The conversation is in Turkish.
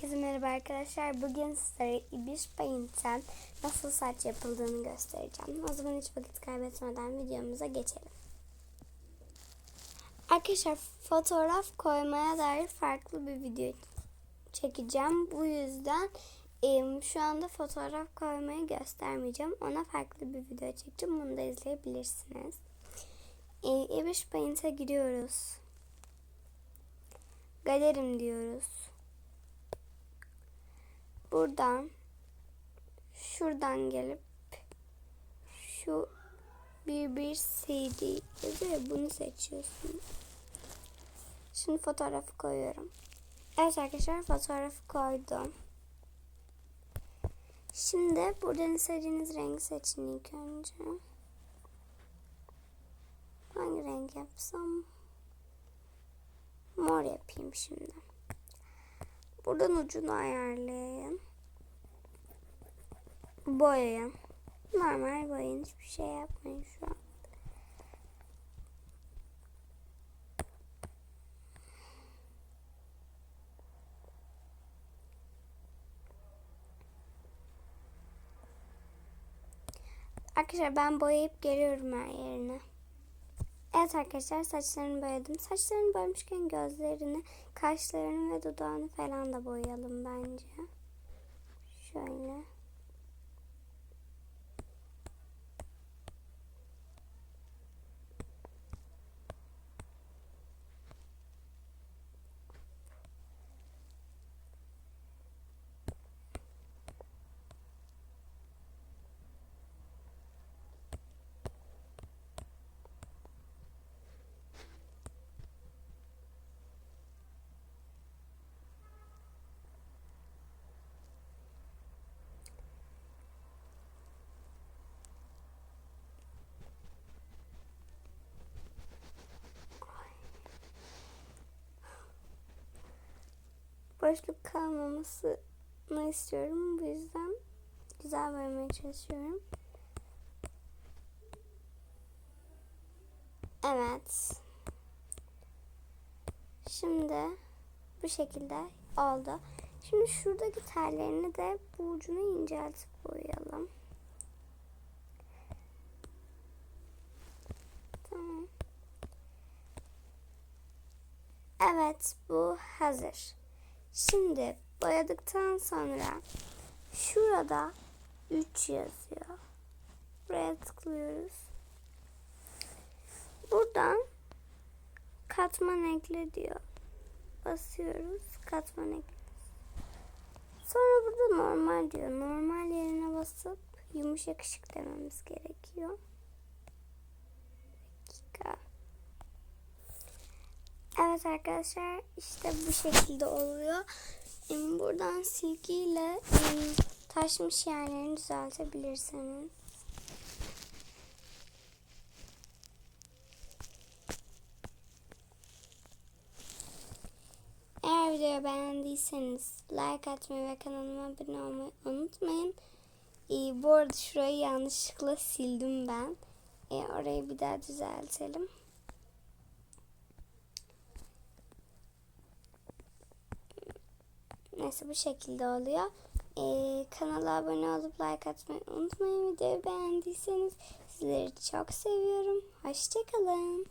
Herkese merhaba arkadaşlar. Bugün sizlere İbiş Paint'ten nasıl saç yapıldığını göstereceğim. O zaman hiç vakit kaybetmeden videomuza geçelim. Arkadaşlar fotoğraf koymaya dair farklı bir video çekeceğim. Bu yüzden şu anda fotoğraf koymayı göstermeyeceğim. Ona farklı bir video çekeceğim. Bunu da izleyebilirsiniz. E, İbiş Paint'e giriyoruz. Galerim diyoruz. Buradan şuradan gelip şu bir bir CD yazıyor ya, bunu seçiyorsun. Şimdi fotoğrafı koyuyorum. Evet arkadaşlar fotoğrafı koydum. Şimdi buradan istediğiniz rengi seçin ilk önce. Hangi renk yapsam? Mor yapayım şimdi. Buradan ucunu ayarlayın. Boyayın. Normal boyayın. Hiçbir şey yapmayın şu an. Arkadaşlar ben boyayıp geliyorum her yerine. Evet arkadaşlar saçlarını boyadım. Saçlarını boyamışken gözlerini, kaşlarını ve dudağını falan da boyayalım bence. Şöyle. Boşluk kalmamasını istiyorum. Bu yüzden güzel vermeye çalışıyorum. Evet. Şimdi bu şekilde oldu. Şimdi şuradaki tellerini de bu ucunu inceltip boyayalım. Tamam. Evet bu hazır. Şimdi boyadıktan sonra şurada 3 yazıyor. Buraya tıklıyoruz. Buradan katman ekle diyor. Basıyoruz. Katman ekle. Sonra burada normal diyor. Normal yerine basıp yumuşak ışık dememiz gerekiyor. Bir dakika. Evet arkadaşlar işte bu şekilde oluyor. Em, Buradan silgiyle taşmış yerlerini düzeltebilirsiniz. Eğer videoyu beğendiyseniz like atmayı ve kanalıma abone olmayı unutmayın. Ee, bu arada şurayı yanlışlıkla sildim ben. Ee, orayı bir daha düzeltelim. Neyse bu şekilde oluyor. Ee, kanala abone olup like atmayı unutmayın. Videoyu beğendiyseniz sizleri çok seviyorum. Hoşçakalın.